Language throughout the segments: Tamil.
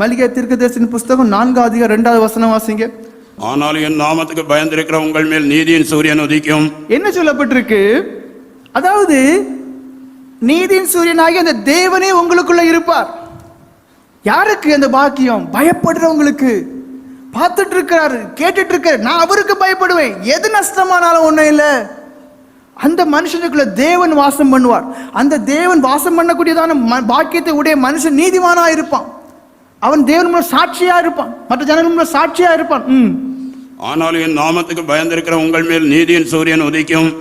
மல்லிகை தீர்க்கதரிசன புஸ்தகம் நான்காவது அதிகாரம் ரெண்டாவது வசனம் வாசிங்க. ஆனாலும் என் நாமத்துக்கு பயந்திருக்கிற உங்கள் மேல் நீதியின் சூரியன் உதிக்கும். என்ன சொல்லப்பட்டிருக்கு? அதாவது நீதியின் சூரியனாகிய அந்த தேவனே உங்களுக்குள்ள இருப்பார். யாருக்கு அந்த பாக்கியம்? பயப்படுறவங்களுக்கு. பார்த்துட்டு இருக்காரு கேட்டுட்டு இருக்காரு நான் அவருக்கு பயப்படுவேன். எது நஷ்டமானாலும் ஒண்ணும் இல்லை. அந்த மனுஷனுக்குள்ள தேவன் வாசம் பண்ணுவார். அந்த தேவன் வாசம் பண்ணக்கூடியதான பாக்கியத்தை உடைய மனுஷன் நீதிமானா இருப்பான். அவன் தேவன் மூலம் சாட்சியா இருப்பான். மற்ற ஜனங்கள் மூலம் சாட்சியா இருப்பான். ம். ஆனாலும் என் நாமத்துக்கு பயந்திருக்கிற உங்கள் மேல் நீதியின் சூரியன் உதிக்கும்.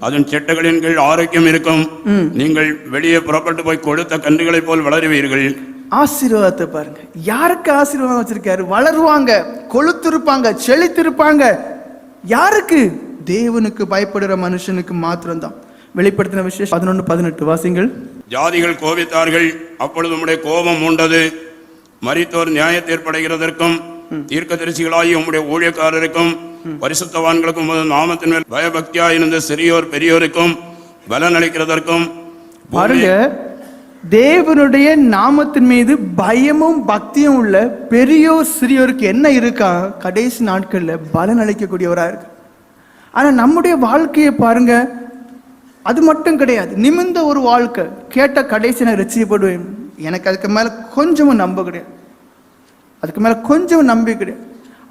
அதன் செட்டைகளின் கீழ் ஆரோக்கியம் இருக்கும். நீங்கள் வெளியே புறப்பட்டு போய் கொழுத்த கன்றுகளைப் போல் வளருவீர்கள். ஆசீர்வாதத்தை பாருங்க. யாருக்கு ஆசீர்வாதம் வச்சிருக்காரு? வளருவாங்க கொழுத்திருப்பாங்க செழித்திருப்பாங்க. யாருக்கு? தேவனுக்கு பயப்படுற மனுஷனுக்கு மாத்திரம்தான். வெளிப்படுத்தின விசேஷம் பதினொன்று பதினெட்டு வாசிங்கள். ஜாதிகள் கோபித்தார்கள். அப்பொழுது உம்முடைய கோபம் உண்டது. மரித்தோர் நியாய தீர்ப்படைகிறதற்கும் தீர்க்கதரிசிகளாகி உம்முடைய ஊழியக்காரருக்கும் பரிசுத்தவான்களுக்கும் நாமத்தின் மேல் பயபக்தியாய் இருந்த சிறியோர் பெரியோருக்கும் பலன் அளிக்கிறதற்கும் பாருங்க தேவனுடைய நாமத்தின் மீது பயமும் பக்தியும் உள்ள பெரியோர் சிறியோருக்கு என்ன இருக்கா? கடைசி நாட்கள்ல பலன் அளிக்கக்கூடியவரா இருக்கு. ஆனா நம்முடைய வாழ்க்கையை பாருங்க அது மட்டும் கிடையாது. நிமிர்ந்த ஒரு வாழ்க்கை கேட்ட கடைசி நான் ரசிக்கப்படுவேன். எனக்கு அதுக்கு மேல கொஞ்சமும் நம்ப கிடையாது. அதுக்கு மேல கொஞ்சம் நம்பிக்கை கிடையாது.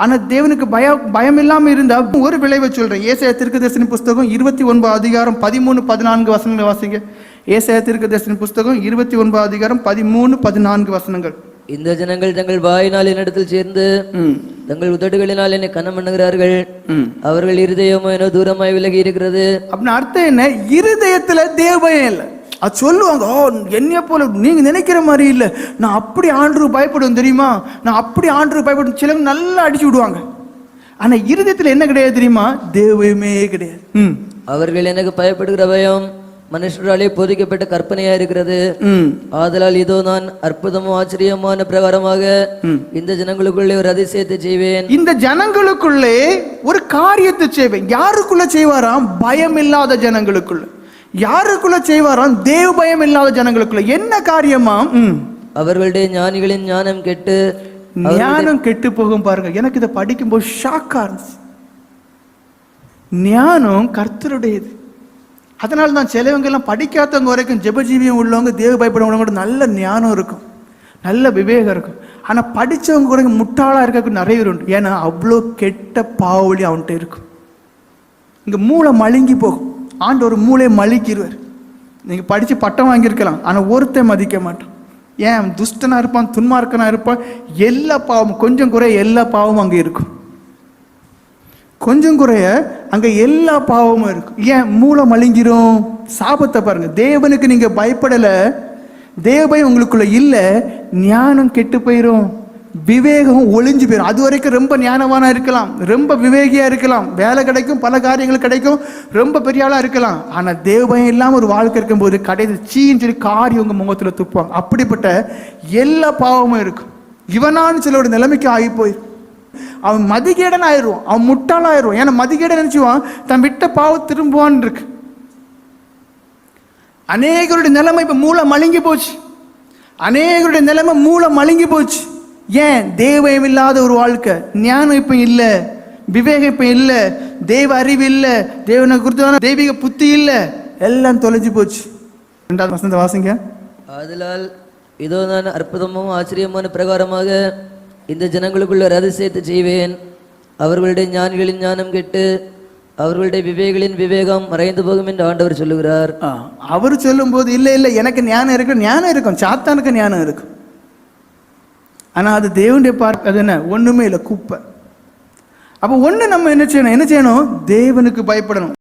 ஆனா தேவனுக்கு பயம் பயம் இல்லாம இருந்தா ஒரு விளைவை சொல்றேன். ஏசாய தீர்க்கதரிசன புஸ்தகம் இருபத்தி ஒன்பது அதிகாரம் பதிமூணு பதினான்கு வசனங்களை வாசிங்க. ஏசாய தீர்க்கதரிசன புஸ்தகம் இருபத்தி ஒன்பது அதிகாரம் பதிமூணு பதினான்கு வசனங்கள். இந்த ஜனங்கள் தங்கள் வாயினால் என்னிடத்தில் சேர்ந்து தங்கள் உதடுகளினால் என்னை கனம் பண்ணுகிறார்கள். அவர்கள் இருதயமோ என தூரமாய் விலகி இருக்கிறது. அப்படின்னு அர்த்தம் என்ன? இருதயத்துல தேவ பயம் இல்லை. அது சொல்லுவாங்க ஓ என்னைய போல நீங்க நினைக்கிற மாதிரி இல்லை. நான் அப்படி ஆண்டு பயப்படுவேன் தெரியுமா? நான் அப்படி ஆண்டு பயப்படுவேன். சிலவங்க நல்லா அடிச்சு விடுவாங்க. ஆனா இருதயத்துல என்ன கிடையாது தெரியுமா? தேவமே கிடையாது. ம். அவர்கள் எனக்கு பயப்படுகிற பயம் மனுஷராலே போதிக்கப்பட்ட கற்பனையா இருக்கிறது. ஆதலால் இதோ நான் அற்புதமும் ஆச்சரியமான பிரகாரமாக இந்த ஜனங்களுக்குள்ளே ஒரு அதிசயத்தை செய்வேன். இந்த ஜனங்களுக்குள்ளே ஒரு காரியத்தை செய்வேன். யாருக்குள்ள செய்வாராம்? பயம் இல்லாத ஜனங்களுக்குள்ள. யாருக்குள்ள செய்வாராம்? தேவ பயம் இல்லாத ஜனங்களுக்குள்ள. என்ன காரியமாம் ம். அவர்களுடைய ஞானிகளின் ஞானம் கெட்டு ஞானம் கெட்டு போகும் பாருங்க. எனக்கு இதை படிக்கும்போது ஷாக்கா இருந்துச்சு. ஞானம் கர்த்தருடையது. அதனால தான் சிலவங்க எல்லாம் படிக்காதவங்க வரைக்கும் ஜெபஜீவியம் உள்ளவங்க தேவ பயப்படுறவங்க நல்ல ஞானம் இருக்கும். நல்ல விவேகம் இருக்கும். ஆனா படிச்சவங்க கூட முட்டாளா இருக்க நிறைய பேர் உண்டு. ஏன்னா அவ்வளோ கெட்ட பாவலி அவன்கிட்ட இருக்கும். இங்க மூளை மழுங்கி போகும். ஆண்டு ஒரு மூளை மழுக்கிடுவார் நீங்கள் படித்து பட்டம் வாங்கியிருக்கலாம் ஆனால் ஒருத்தன் மதிக்க மாட்டான். ஏன்? துஷ்டனாக துஷ்டனா இருப்பான் துன்மார்க்கனா இருப்பான். எல்லா பாவம் கொஞ்சம் குறைய எல்லா பாவமும் அங்கே இருக்கும். கொஞ்சம் குறைய அங்கே எல்லா பாவமும் இருக்கும். ஏன்? மூளை மழுங்கிரும் சாபத்தை பாருங்கள் தேவனுக்கு நீங்கள் பயப்படலை. தேவை உங்களுக்குள்ளே இல்லை. ஞானம் கெட்டு போயிரும். விவேகம் ஒளிஞ்சு போயிடும் அது வரைக்கும் ரொம்ப ஞானவானா இருக்கலாம். ரொம்ப விவேகியா இருக்கலாம். வேலை கிடைக்கும் பல காரியங்கள் கிடைக்கும். ரொம்ப பெரிய ஆளா இருக்கலாம். ஆனா தேவபயம் இல்லாம ஒரு வாழ்க்கை இருக்கும்போது கடைசி சீன்னு சொல்லி காரி உங்க முகத்துல துப்புவாங்க. அப்படிப்பட்ட எல்லா பாவமும் இருக்கும். இவனான்னு சிலோட நிலைமைக்கு ஆகி போயிரும் அவன் மதிகேடன் ஆயிடுவான் அவன் முட்டாளாயிருவான் ஏன்னா மதிகேடன் நினைச்சுவான் தன் விட்ட பாவம் திரும்புவான் இருக்கு. அநேகருடைய நிலைமை இப்ப மூளை மழுங்கி போச்சு. அநேகருடைய நிலைமை மூளை மழுங்கி போச்சு. ஏன் தேவயம் இல்லாத ஒரு வாழ்க்கை? ஞானம் இப்ப இல்ல. விவேகம் இப்ப இல்ல. தேவ அறிவு இல்ல. தேவனை குறித்தான தெய்வீக புத்தி இல்ல. எல்லாம் தொலைஞ்சு போச்சு. ரெண்டாவது வசந்த வாசிங்க. ஆதலால் இதோ நான் அற்புதமும் ஆச்சரியமான பிரகாரமாக இந்த ஜனங்களுக்குள்ள ஒரு அதிசயத்தை செய்வேன். அவர்களுடைய ஞானிகளின் ஞானம் கெட்டு அவர்களுடைய விவேகளின் விவேகம் மறைந்து போகும் என்று ஆண்டவர் சொல்லுகிறார். அவர் சொல்லும்போது இல்லை இல்லை எனக்கு ஞானம் இருக்கு ஞானம் இருக்கும். சாத்தானுக்கு ஞானம் இருக்கும் ஆனால் அது தேவனுடைய பார்ப்பு அது என்ன? ஒன்றுமே இல்லை குப்பை. அப்போ ஒன்று நம்ம என்ன செய்யணும்? என்ன செய்யணும்? தேவனுக்கு பயப்படணும்.